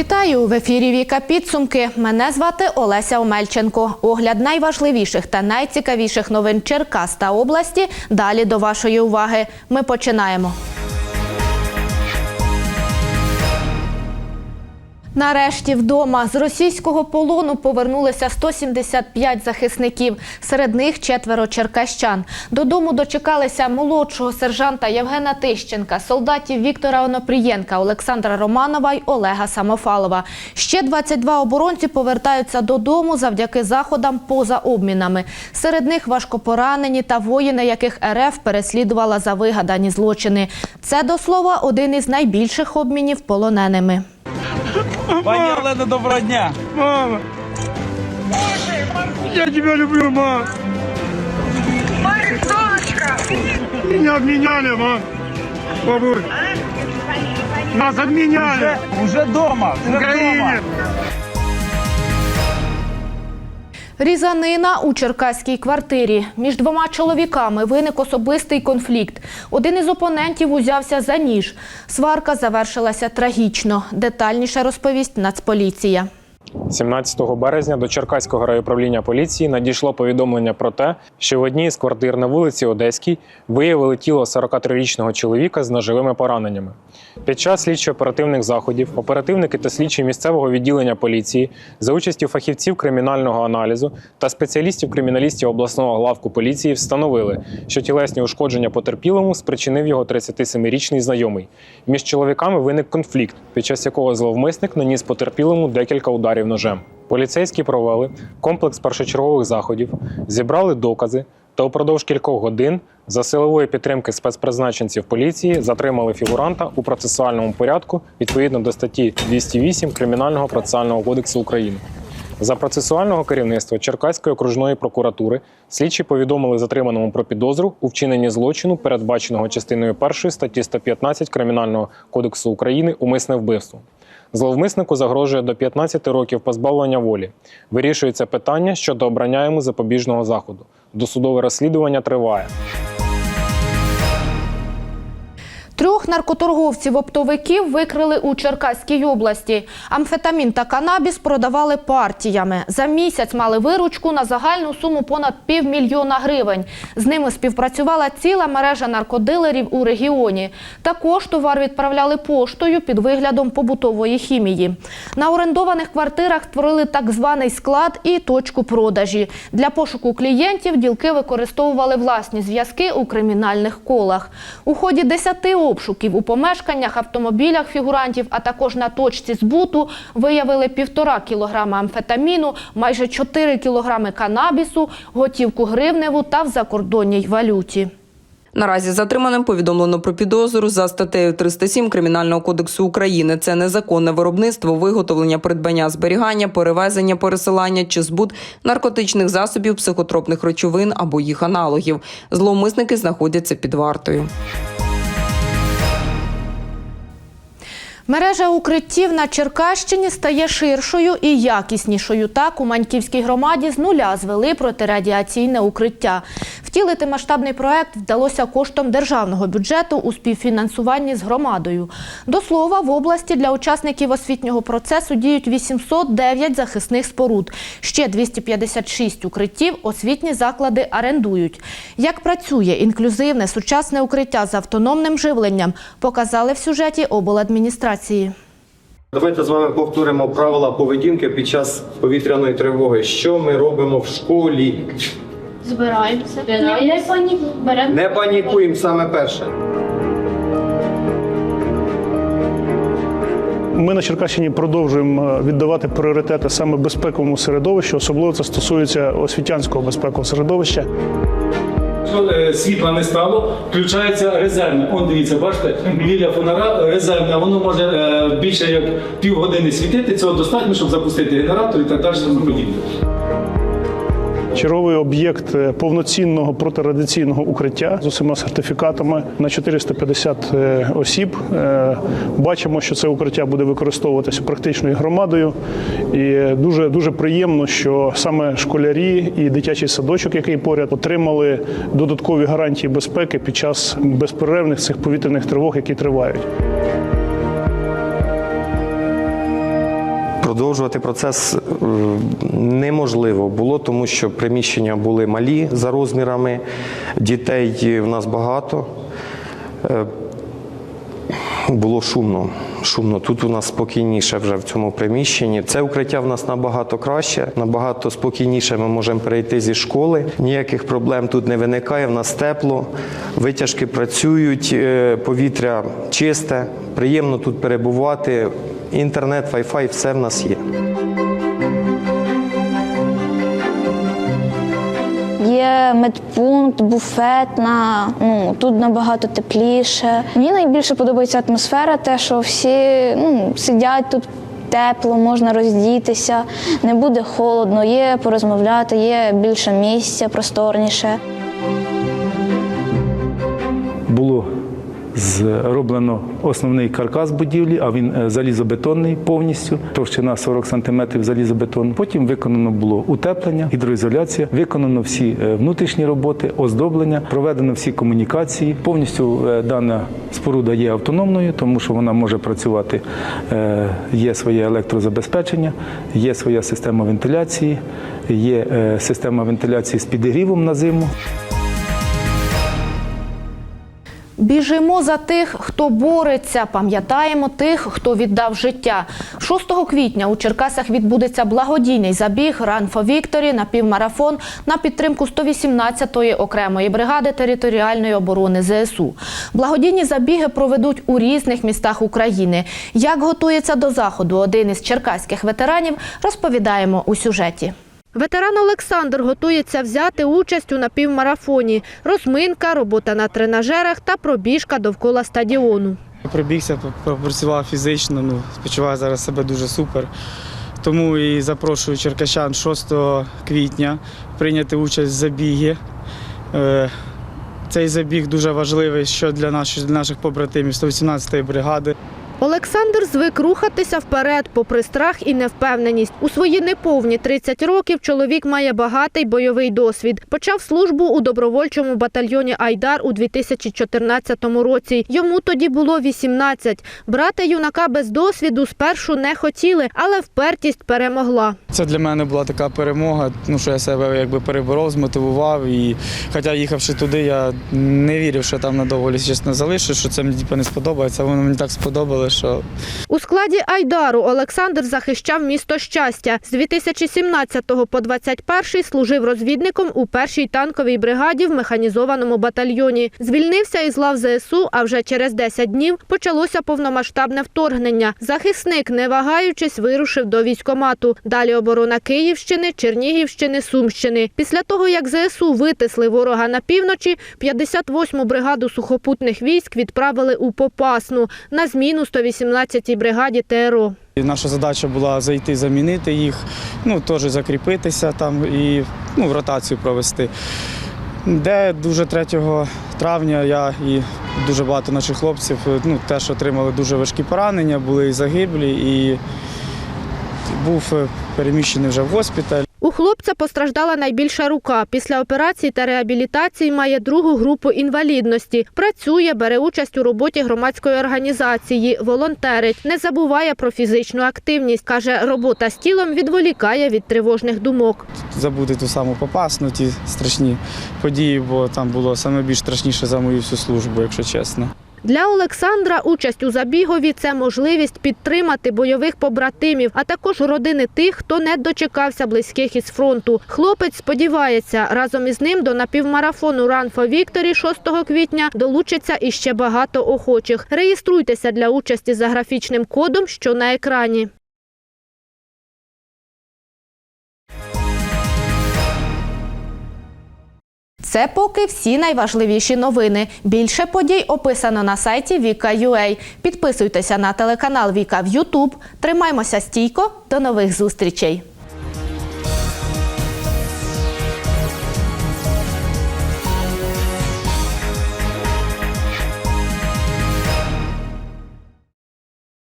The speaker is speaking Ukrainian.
Вітаю в ефірі Віка Підсумки. Мене звати Олеся Омельченко. Огляд найважливіших та найцікавіших новин Черкас та області. Далі до вашої уваги. Ми починаємо. Нарешті вдома з російського полону повернулися 175 захисників. Серед них четверо черкащан. Додому дочекалися молодшого сержанта Євгена Тищенка, солдатів Віктора Онопрієнка, Олександра Романова й Олега Самофалова. Ще 22 оборонці повертаються додому завдяки заходам поза обмінами. Серед них важкопоранені та воїни, яких РФ переслідувала за вигадані злочини. Це до слова один із найбільших обмінів полоненими. Пані Олена, доброго дня. Мама! Я тебя люблю, мам! Солнышко! Меня обменяли, мам! Бабуль! Нас обменяли! Уже дома. В Украине! дома. Різанина у черкаській квартирі. Між двома чоловіками виник особистий конфлікт. Один із опонентів узявся за ніж. Сварка завершилася трагічно. Детальніше розповість Нацполіція. 17 березня до Черкаського райуправління поліції надійшло повідомлення про те, що в одній з квартир на вулиці Одеській виявили тіло 43-річного чоловіка з ножовими пораненнями. Під час слідчо-оперативних заходів оперативники та слідчі місцевого відділення поліції за участю фахівців кримінального аналізу та спеціалістів-криміналістів обласного главку поліції встановили, що тілесні ушкодження потерпілому спричинив його 37-річний знайомий. Між чоловіками виник конфлікт, під час якого зловмисник наніс потерпілому декілька ударів ножем. Поліцейські провели комплекс першочергових заходів, зібрали докази та упродовж кількох годин за силової підтримки спецпризначенців поліції затримали фігуранта у процесуальному порядку відповідно до статті 208 Кримінального процесуального кодексу України. За процесуального керівництва Черкаської окружної прокуратури слідчі повідомили затриманому про підозру у вчиненні злочину, передбаченого частиною 1 статті 115 Кримінального кодексу України умисне вбивство. Зловмиснику загрожує до 15 років позбавлення волі. Вирішується питання щодо обрання йому запобіжного заходу. Досудове розслідування триває. Трьох наркоторговців-оптовиків викрили у Черкаській області. Амфетамін та канабіс продавали партіями. За місяць мали виручку на загальну суму понад півмільйона гривень. З ними співпрацювала ціла мережа наркодилерів у регіоні. Також товар відправляли поштою під виглядом побутової хімії. На орендованих квартирах створили так званий склад і точку продажі. Для пошуку клієнтів ділки використовували власні зв'язки у кримінальних колах. У ході 10 обшуків у помешканнях, автомобілях фігурантів, а також на точці збуту виявили півтора кілограма амфетаміну, майже 4 кілограми канабісу, готівку гривневу та в закордонній валюті. Наразі затриманим повідомлено про підозру за статтею 307 Кримінального кодексу України. Це незаконне виробництво, виготовлення, придбання, зберігання, перевезення, пересилання чи збут наркотичних засобів, психотропних речовин або їх аналогів. Зловмисники знаходяться під вартою. Мережа укриттів на Черкащині стає ширшою і якіснішою. Так у Маньківській громаді з нуля звели протирадіаційне укриття. Втілити масштабний проект вдалося коштом державного бюджету у співфінансуванні з громадою. До слова, в області для учасників освітнього процесу діють 809 захисних споруд. Ще 256 укриттів освітні заклади орендують. Як працює інклюзивне сучасне укриття з автономним живленням, показали в сюжеті обладміністрації. Давайте з вами повторимо правила поведінки під час повітряної тривоги. Що ми робимо в школі? Збираємося. Не панікуємо. Беремо. Не панікуємо саме перше. Ми на Черкащині продовжуємо е, віддавати пріоритети саме безпековому середовищу, особливо це стосується освітянського безпекового середовища. Якщо е, світла не стало, включається резервне. Он дивіться, бачите, біля фонара резервне, воно може е, більше як півгодини світити. Цього достатньо, щоб запустити генератор і так далі подібне. Черговий об'єкт е, повноцінного протирадіаційного укриття з усіма сертифікатами на 450 е, осіб. Е, Бачимо, що це укриття буде використовуватися практичною громадою. І дуже дуже приємно, що саме школярі і дитячий садочок, який поряд, отримали додаткові гарантії безпеки під час безперервних цих повітряних тривог, які тривають. Продовжувати процес е, неможливо було, тому що приміщення були малі за розмірами, дітей в нас багато. Е, Було шумно. Шумно. Тут у нас спокійніше вже в цьому приміщенні. Це укриття в нас набагато краще, набагато спокійніше ми можемо перейти зі школи. Ніяких проблем тут не виникає. В нас тепло, витяжки працюють, е, повітря чисте, приємно тут перебувати. Інтернет, вай-фай, все в нас є. Є медпункт, буфетна. Ну тут набагато тепліше. Мені найбільше подобається атмосфера, те, що всі ну, сидять тут. Тепло, можна роздітися, не буде холодно, є порозмовляти, є більше місця, просторніше. було зроблено основний каркас будівлі, а він е, залізобетонний повністю, товщина 40 см залізобетон. Потім виконано було утеплення, гідроізоляція, виконано всі е, внутрішні роботи, оздоблення, проведено всі комунікації. Повністю е, дана споруда є автономною, тому що вона може працювати, є своє електрозабезпечення, є своя система вентиляції, є система вентиляції з підігрівом на зиму. Біжимо за тих, хто бореться, пам'ятаємо тих, хто віддав життя. 6 квітня у Черкасах відбудеться благодійний забіг for Victory на півмарафон на підтримку 118-ї окремої бригади територіальної оборони ЗСУ. Благодійні забіги проведуть у різних містах України. Як готується до заходу один із черкаських ветеранів, розповідаємо у сюжеті. Ветеран Олександр готується взяти участь у напівмарафоні. Розминка, робота на тренажерах та пробіжка довкола стадіону. Пробігся, попрацював фізично, ну, почуваю зараз себе дуже супер. Тому і запрошую черкащан 6 квітня прийняти участь в забігі. Е, Цей забіг дуже важливий що для наших побратимів 118-ї бригади. Олександр звик рухатися вперед, попри страх і невпевненість. У свої неповні 30 років чоловік має багатий бойовий досвід. Почав службу у добровольчому батальйоні Айдар у 2014 році. Йому тоді було 18. Брати юнака без досвіду спершу не хотіли, але впертість перемогла. Це для мене була така перемога, ну що я себе переборов, змотивував. Хоча їхавши туди, я не вірив, що там надовго чесно залишу, що це мені типу, не сподобається. Воно мені так сподобалося, що У складі Айдару Олександр захищав місто щастя. З 2017 по 21 служив розвідником у першій танковій бригаді в механізованому батальйоні. Звільнився із лав ЗСУ, а вже через 10 днів почалося повномасштабне вторгнення. Захисник, не вагаючись, вирушив до військомату. Далі оборона Київщини, Чернігівщини, Сумщини. Після того, як ЗСУ витисли ворога на півночі, 58-му бригаду сухопутних військ відправили у Попасну на зміну 118-й бригаді ТРО. Наша задача була зайти, замінити їх, ну теж закріпитися там і ну, ротацію провести. Де дуже 3 травня я і дуже багато наших хлопців ну, теж отримали дуже важкі поранення, були і загиблі, і був е, переміщений вже в госпіталь. Хлопця постраждала найбільша рука. Після операції та реабілітації має другу групу інвалідності. Працює, бере участь у роботі громадської організації, волонтерить, не забуває про фізичну активність. Каже, робота з тілом відволікає від тривожних думок. Забути ту саму попасну, ті страшні події, бо там було саме більш страшніше за мою всю службу, якщо чесно. Для Олександра участь у забігові це можливість підтримати бойових побратимів, а також родини тих, хто не дочекався близьких із фронту. Хлопець сподівається, разом із ним до напівмарафону Run for Victory 6 квітня долучиться іще багато охочих. Реєструйтеся для участі за графічним кодом, що на екрані. Це поки всі найважливіші новини. Більше подій описано на сайті Віка.ua. Підписуйтеся на телеканал Віка в Ютуб. Тримаймося стійко. До нових зустрічей.